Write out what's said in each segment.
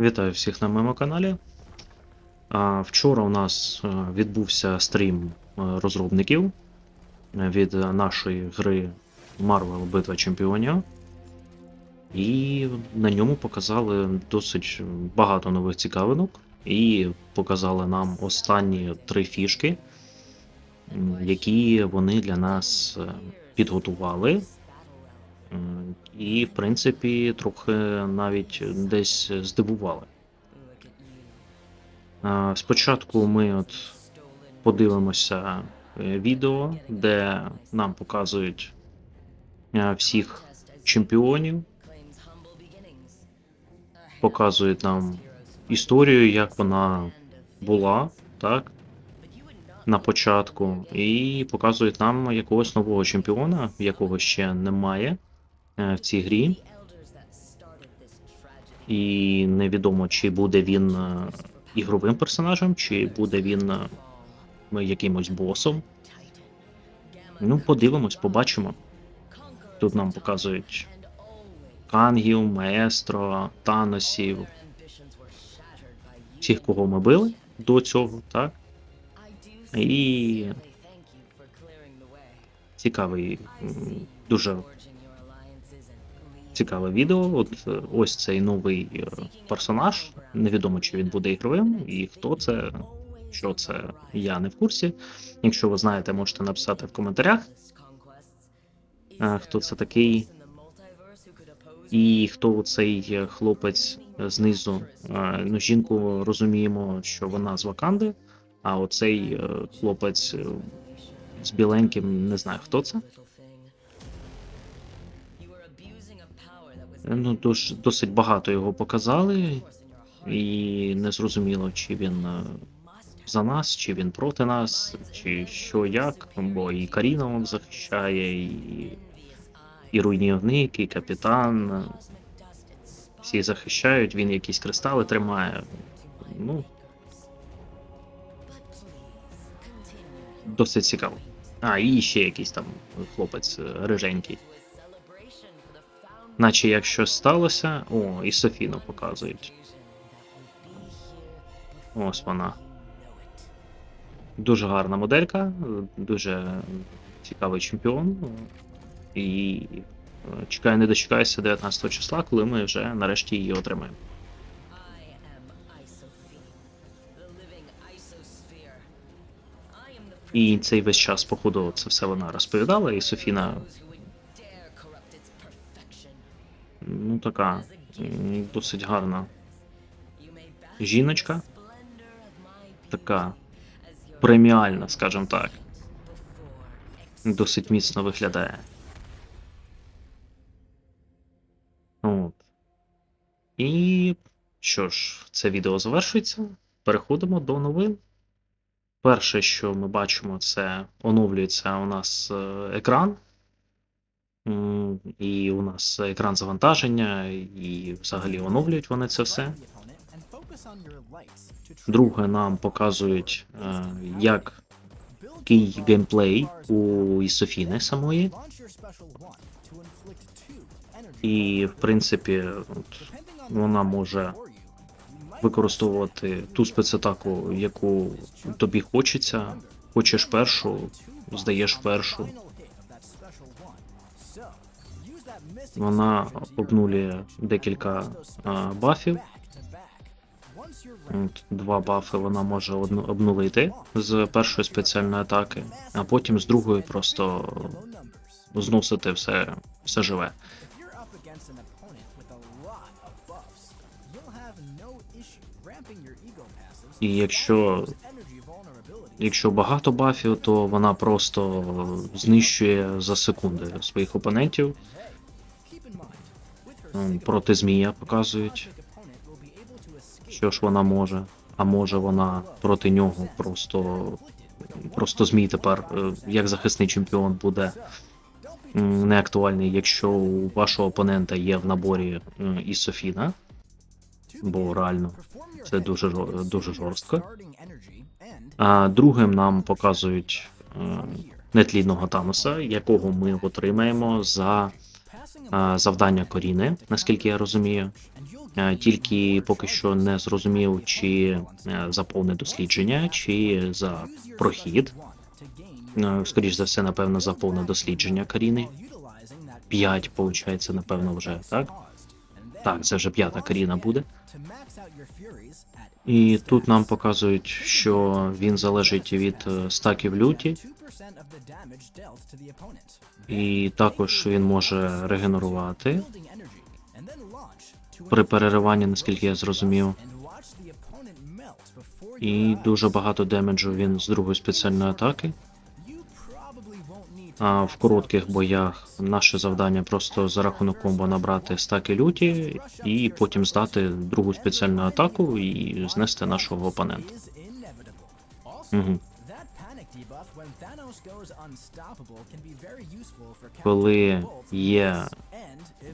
Вітаю всіх на моєму каналі. Вчора у нас е, відбувся стрім е, розробників е, від нашої гри Marvel Битва Чемпіонів. І на ньому показали досить багато нових цікавинок. І показали нам останні три фішки, які вони для нас підготували. І, в принципі, трохи навіть десь здивували. Спочатку ми от подивимося е, відео, де нам показують е, всіх чемпіонів, показують нам історію, як вона була, так, на початку, і показують нам якогось нового чемпіона, якого ще немає в цій грі. І невідомо, чи буде він е, ігровим персонажем, чи буде він е, якимось босом. Ну, подивимось, побачимо. Тут нам показують Кангів, Маестро, Таносів, всіх, кого ми били до цього, так? І цікавий, дуже цікаве відео. От е, ось цей новий е, персонаж. Невідомо, чи він буде ігровим, і хто це, що це, я не в курсі. Якщо ви знаєте, можете написати в коментарях, е, хто це такий, і хто цей хлопець знизу. Ну, жінку розуміємо, що вона з Ваканди, а оцей хлопець з біленьким, не знаю хто це. Ну, дос- досить багато його показали, і не зрозуміло, чи він е, за нас, чи він проти нас, чи що як, бо і Каріна он захищає, і, і руйнівник, і капітан. Всі захищають, він якісь кристали тримає. Ну, досить цікаво. А, і ще якийсь там хлопець е, риженький. Наче як щось сталося. О, і Софіну показують. Ось вона. Дуже гарна моделька, дуже цікавий чемпіон. І е, чекаю, не дочекаюся 19 числа, коли ми вже нарешті її отримаємо. І цей весь час, походу, це все вона розповідала, і Софіна, ну така досить гарна жіночка, така преміальна, скажімо так. Досить міцно виглядає. От. І що ж, це відео завершується. Переходимо до новин. Перше, що ми бачимо, це оновлюється у нас е, екран. І у нас екран завантаження, і взагалі оновлюють вони це все. Друге, нам показують, е, як який геймплей у Ісофіни самої. І, в принципі, от, вона може використовувати ту спецатаку, яку тобі хочеться. Хочеш першу, здаєш першу. Вона обнулює декілька а, бафів. От, два бафи вона може обнулити з першої спеціальної атаки, а потім з другої просто зносити все, все живе. І якщо, якщо багато бафів, то вона просто знищує за секунди своїх опонентів. М, Проти змія показують, що ж вона може. А може вона проти нього просто. Просто змій тепер, е, як захисний чемпіон, буде неактуальний, якщо у вашого опонента є в наборі і Софіна, бо реально це дуже дуже жорстко. А другим нам показують е, нетлінного Таноса, якого ми отримаємо за е, завдання Коріни, наскільки я розумію. Е, Тільки поки що не зрозумів, чи е, за повне дослідження, чи за прохід. Е, Скоріш за все, напевно, за повне дослідження Каріни. П'ять, виходить, напевно, вже, так? Так, це вже п'ята Каріна буде. І тут нам показують, що він залежить від е, стаків люті, і також він може регенерувати при перериванні, наскільки я зрозумів. І дуже багато демеджу він з другої спеціальної атаки. А в коротких боях наше завдання просто за рахунок комбо набрати стаки люті і потім здати другу спеціальну атаку і знести нашого опонента. Угу. Коли є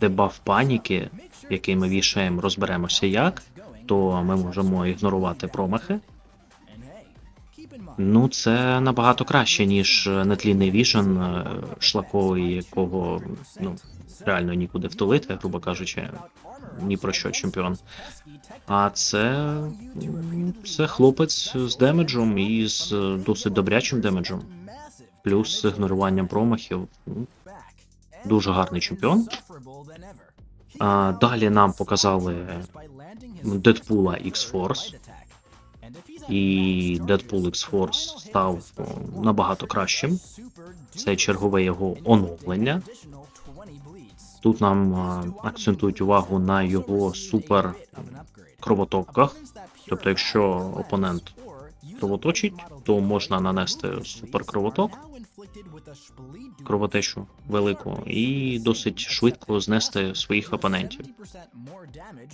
дебаф паніки, який ми вішаємо, розберемося як, то ми можемо ігнорувати промахи. Ну, це набагато краще, ніж нетлінний віжен, е, шлаковий, якого ну, реально нікуди втулити, грубо кажучи, ні про що чемпіон. А це, це хлопець з демеджем і з досить добрячим демеджем, плюс з ігноруванням промахів. Дуже гарний чемпіон. А, далі нам показали Дедпула X-Force. І Deadpool X-Force став набагато кращим. Це чергове його оновлення. Тут нам акцентують увагу на його супер кровотоках. Тобто, якщо опонент кровоточить, то можна нанести супер кровоток, кровотечу велику, і досить швидко знести своїх опонентів.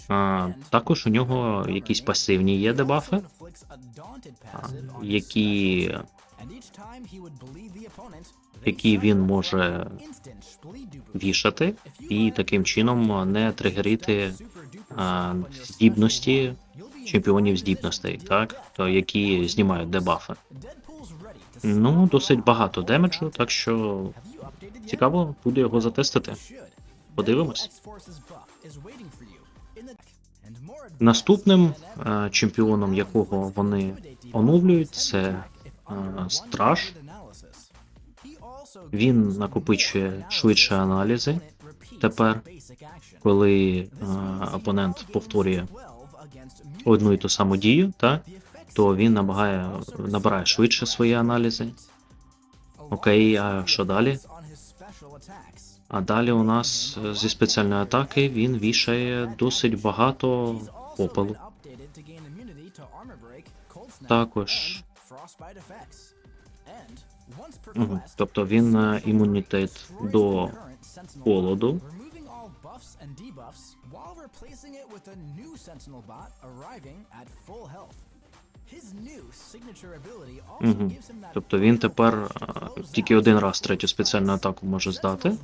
А, також у нього якісь пасивні є дебафи, які, які він може вішати, і таким чином не тригерити а, здібності чемпіонів здібностей, так? То які знімають дебафи. Ну, досить багато демеджу, так що цікаво буде його затестити. Подивимось. Наступним е, чемпіоном, якого вони оновлюють, це е, Страж. Він накопичує швидше аналізи тепер, коли е, опонент повторює одну і ту саму дію, так, то він набагає, набирає швидше свої аналізи. Окей, а що далі? А далі у нас е, зі спеціальної атаки він вішає досить багато попелу. Також. Угу. Тобто він е, імунітет до холоду. Угу. Тобто він тепер а, тільки один раз третю спеціальну атаку може здати.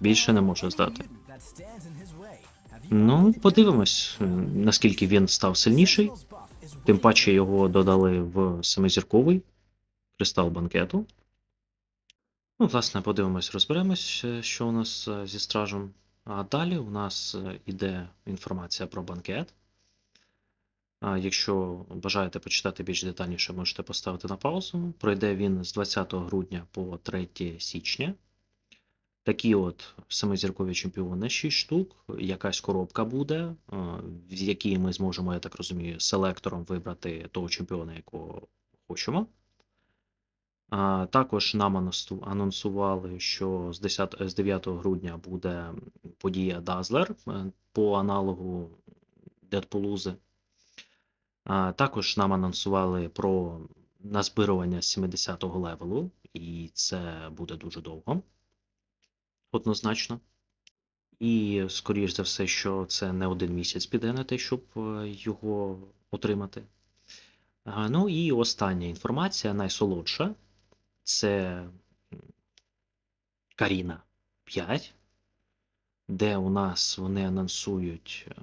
Більше не може здати. Ну, подивимось, наскільки він став сильніший. Тим паче його додали в семизірковий кристал банкету. Ну, власне, подивимось, розберемось, е, що у нас е, зі стражем. А далі у нас е, іде інформація про банкет. Якщо бажаєте почитати більш детальніше, можете поставити на паузу. Пройде він з 20 грудня по 3 січня. Такі от семизіркові чемпіони 6 штук. Якась коробка буде, в якій ми зможемо, я так розумію, селектором вибрати того чемпіона, якого хочемо. Також нам анонсували, що з 10, з 9 грудня буде подія Dazzler е, по аналогу Дедполузи. Також нам анонсували про назбирування 70-го левелу, і це буде дуже довго. Однозначно. І, скоріш за все, що це не один місяць піде на те, щоб е, його отримати. Ну і остання інформація, найсолодша, це Каріна 5, де у нас вони анонсують е,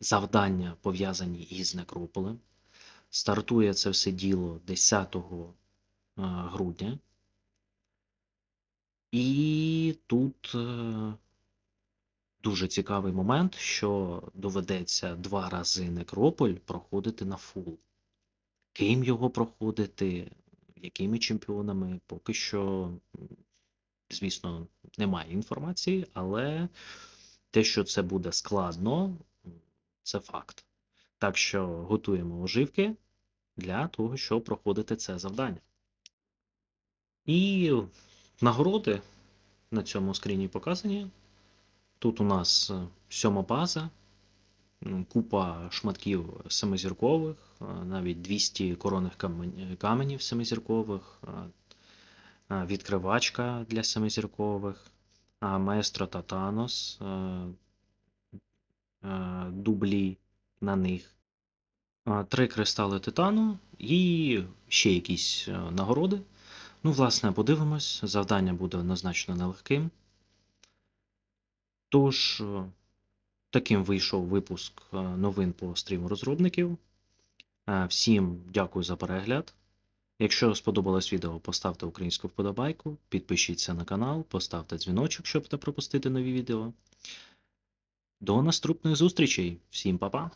завдання, пов'язані із Некрополем. Стартує це все діло 10 е, грудня. І тут е, дуже цікавий момент, що доведеться два рази некрополь проходити на фул. Ким його проходити, якими чемпіонами, поки що, звісно, немає інформації, але те, що це буде складно, це факт. Так що готуємо оживки для того, щоб проходити це завдання. І нагороди на цьому скріні показані. Тут у нас е, сьома база, купа шматків семизіркових, е, навіть 200 коронних каменів семизіркових, е, відкривачка для семизіркових, маестро та Танос, е, дублі на них, е, три кристали титану і ще якісь е, нагороди. Ну, власне, подивимось. Завдання буде однозначно нелегким. Тож, е, таким вийшов випуск е, новин по стріму розробників. Е, Всім дякую за перегляд. Якщо сподобалось відео, поставте українську вподобайку, підпишіться на канал, поставте дзвіночок, щоб не пропустити нові відео. До наступних зустрічей. Всім па-па!